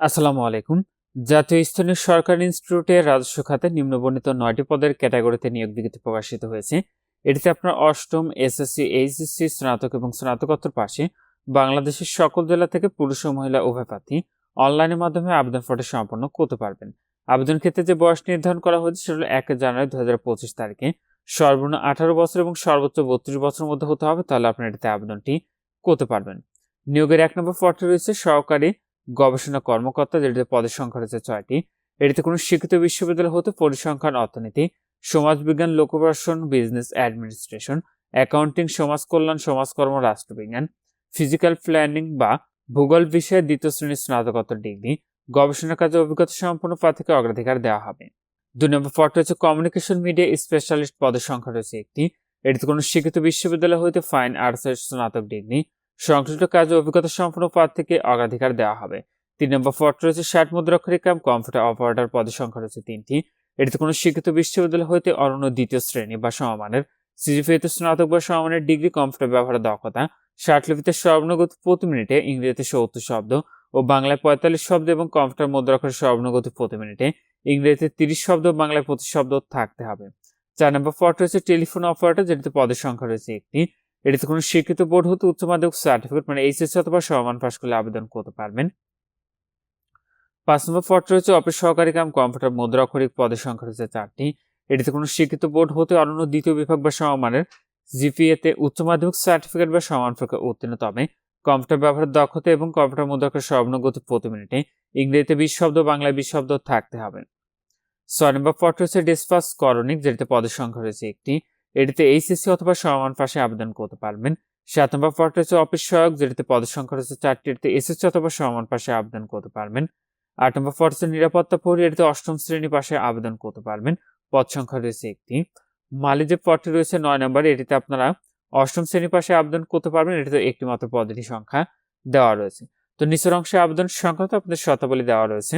আসসালামু আলাইকুম। জাতীয় স্থানীয় সরকারি ইনস্টিটিউটের রাজস্ব খাতে নিম্নবর্ণিত নয়টি পদের ক্যাটাগরিতে নিয়োগ বিজ্ঞপ্তি প্রকাশিত হয়েছে। এটিতে আপনার অষ্টম, এসএসসি, এইচএসসি, স্নাতক এবং স্নাতকোত্তর পাশে বাংলাদেশের সকল জেলা থেকে পুরুষ ও মহিলা উভয় প্রার্থী অনলাইনের মাধ্যমে আবেদন ফটো সম্পন্ন করতে পারবেন। আবেদন ক্ষেত্রে যে বয়স নির্ধারণ করা হয়েছে সেটা হলো এক জানুয়ারি দু হাজার পঁচিশ তারিখে। সর্বনিম্ন আঠারো বছর এবং সর্বোচ্চ বত্রিশ বছরের মধ্যে হতে হবে, তাহলে আপনার এটিতে আবেদনটি করতে পারবেন। নিয়োগের এক নম্বর পদটি রয়েছে সহকারী গবেষণা কর্মকর্তা, যেটিতে পদের সংখ্যা রয়েছে ছয়টি, এটিতে কোনো শিক্ষিত বিশ্ববিদ্যালয় হতে পরিসংখ্যান, অর্থনীতি, সমাজবিজ্ঞান, লোকপ্রশাসন, বিজনেস অ্যাডমিনিস্ট্রেশন, অ্যাকাউন্টিং সমাজ কল্যাণ সমাজকর্ম, রাষ্ট্রবিজ্ঞান, ফিজিক্যাল প্ল্যানিং বা ভূগোল বিষয়ে দ্বিতীয় শ্রেণির স্নাতকোত্তর ডিগ্রি, গবেষণা কাজে অভিজ্ঞতা সম্পন্ন প্রার্থীকে অগ্রাধিকার দেওয়া হবে। দুই নম্বর পদ রয়েছে কমিউনিকেশন মিডিয়া স্পেশালিস্ট পদের সংখ্যা রয়েছে একটি, এটিতে কোনো শিক্ষিত বিশ্ববিদ্যালয় হইতে ফাইন আর্টসের স্নাতক ডিগ্রি সংশ্লিষ্ট কাজে অভিজ্ঞতা সম্পন্ন প্রার্থীকে অগ্রাধিকার দেওয়া হবে। তিন নম্বর পদ রয়েছে ষাট মুদ্রাক্ষরিক কাম, কম্পিউটার অপারেটর পদের সংখ্যা রয়েছে তিনটি। এটিতে কোনো শিক্ষিত বিশ্ববিদ্যালয় হইতে অনন্য দ্বিতীয় শ্রেণি বা সমমানের সিজিপিএতে স্নাতক বা সমমানের ডিগ্রি কম্পিউটার ব্যবহারের দক্ষতা, ষাট লিপিতে স্বর্ণগতি প্রতি মিনিটে ইংরেজিতে সত্তর শব্দ ও বাংলায় পঁয়তাল্লিশ শব্দ এবং কম্পিউটার মুদ্রাক্ষরের স্বর্ণগতি প্রতি মিনিটে ইংরেজিতে তিরিশ শব্দ বাংলায় পঁচিশ শব্দ থাকতে হবে। চার নম্বর পদ রয়েছে টেলিফোন অপারেটর, যেটিতে পদের সংখ্যা রয়েছে একটি। এটিতে কোনো স্বীকৃত বোর্ড হতে, উচ্চ মাধ্যমিক সার্টিফিকেট মানে এইচএসসি অথবা সমান পাশ করলে আবেদন করতে পারবেন। পাঁচ নম্বর পদ রয়েছে, অফিস সহকারী কাম কম্পিউটার মুদ্রাক্ষরিক পদের সংখ্যা রয়েছে চারটি। এটিতে কোনো স্বীকৃত বোর্ড হতে অন্য দ্বিতীয় বিভাগ বা সমমানের জিপিএতে উচ্চ মাধ্যমিক সার্টিফিকেট বা সমান প্রকার উত্তীর্ণ। তবে কম্পিউটার ব্যবহারের দক্ষতা এবং কম্পিউটার মুদ্রাক্ষর স্বর্ণগতি প্রতি মিনিটে ইংরেজিতে বিশ শব্দ, বাংলায় বিশ শব্দ থাকতে হবে। ছয় নম্বর পদ রয়েছে ডিসপাস করণিক, যেটিতে পদের সংখ্যা রয়েছে একটি। এটিতে এইচএসসি অথবা সমান পাশে আবেদন করতে পারবেন। সাত নম্বর পদ রয়েছে অফিস সহায়ক, যেটিতে পদের সংখ্যা রয়েছে চারটি, এটিতে এসএসসি অথবা সমান পাশে আবেদন করতে পারবেন। আট নম্বর পদ রয়েছে নিরাপত্তা পরি এটিতে অষ্টম শ্রেণি পাশে আবেদন করতে পারবেন। পদ সংখ্যা রয়েছে একটি। মালি যে পদটি রয়েছে নয় নম্বর, এটিতে আপনারা অষ্টম শ্রেণি পাশে আবেদন করতে পারবেন। এটিতে একটি মাত্র পদেরই সংখ্যা দেওয়া রয়েছে। তো নিচের অংশে আবেদন সংখ্যা তো আপনাদের শতাবলী দেওয়া রয়েছে।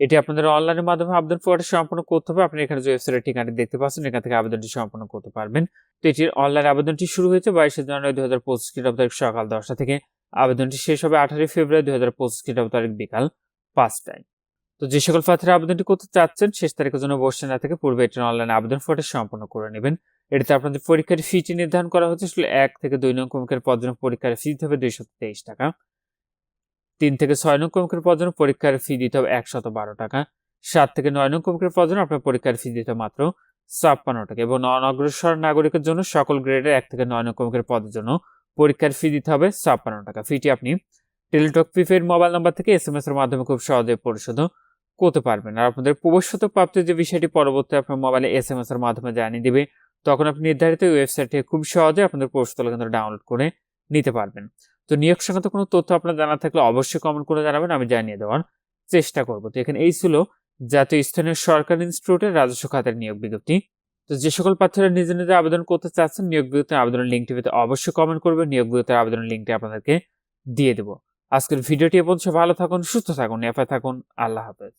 এটি আপনাদের অনলাইনের মাধ্যমে আবেদন ফর্মটি সম্পন্ন করতে হবে। আপনি এখানে যে ওয়েবসাইটের ঠিকানাটি দেখতে পাচ্ছেন, এখান থেকে আবেদনটি সম্পন্ন করতে পারবেন। তো এটির অনলাইন আবেদনটি শুরু হয়েছে বাইশে জানুয়ারি দুই হাজার পঁচিশ খ্রিস্টাব্দ তারিখ সকাল দশটা থেকে। আবেদনটি শেষ হবে আঠারোই ফেব্রুয়ারি দুই হাজার পঁচিশ খ্রিস্টাব্দ তারিখ বিকাল পাঁচটায়। তো যে সকল প্রার্থীরা আবেদনটি করতে চাচ্ছেন, শেষ তারিখের জন্য বসে না থেকে পূর্বে এটির অনলাইন আবেদন ফর্মটি সম্পন্ন করে নেবেন। এটিতে আপনাদের পরীক্ষার ফিটি নির্ধারণ করা হচ্ছে আসলে এক থেকে দুই নং কমিকের জন্য পরীক্ষার ফি হবে দুইশো তেইশ টাকা। তিন থেকে ছয় নং কমিকের পদ জন্য পরীক্ষার ফি দিতে হবে একশত বারো টাকা। সাত থেকে নয় নং কমিকের পদ জন্য আপনার পরীক্ষার ফি দিতে মাত্র ছাপ্পান্ন টাকা। এবং নন অগ্রসর নাগরিকের জন্য সকল গ্রেডের এক থেকে নয় নং কমিকের পদের জন্য পরীক্ষার ফি দিতে হবে ছাপ্পান্ন টাকা। ফিটি আপনি টেলিটক প্রিপেড মোবাইল নাম্বার থেকে এস এম এস এর মাধ্যমে খুব সহজে পরিশোধ করতে পারবেন। আর আপনাদের প্রবেশত প্রাপ্তির যে বিষয়টি পরবর্তী আপনার মোবাইলে এস এম এস এর মাধ্যমে জানিয়ে দেবে, তখন আপনি নির্ধারিত ওয়েবসাইট থেকে খুব সহজে আপনাদের প্রবেশতল কেন্দ্র ডাউনলোড করে নিতে পারবেন। তো নিয়োগ সংক্রান্ত কোনো তথ্য আপনার জানা থাকলে অবশ্যই কমেন্ট করে জানাবেন, আমি জানিয়ে দেওয়ার চেষ্টা করব। তো এখানে এই ছিল জাতীয় স্থানীয় সরকারি ইনস্টিটিউটের রাজস্ব খাতের নিয়োগ বিজ্ঞপ্তি। তো যে সকল প্রার্থীরা নিজে নিজে আবেদন করতে চাচ্ছেন, নিয়োগ বিজ্ঞপ্তির আবেদনের লিঙ্কটি পেতে অবশ্যই কমেন্ট করবেন, নিয়োগ বিজ্ঞপ্তির আবেদনের লিঙ্কটি আপনাদেরকে দিয়ে দেবো। আজকের ভিডিওটি এ পর্যন্ত, ভালো থাকুন, সুস্থ থাকুন এফআই থাকুন, আল্লাহ হাফেজ।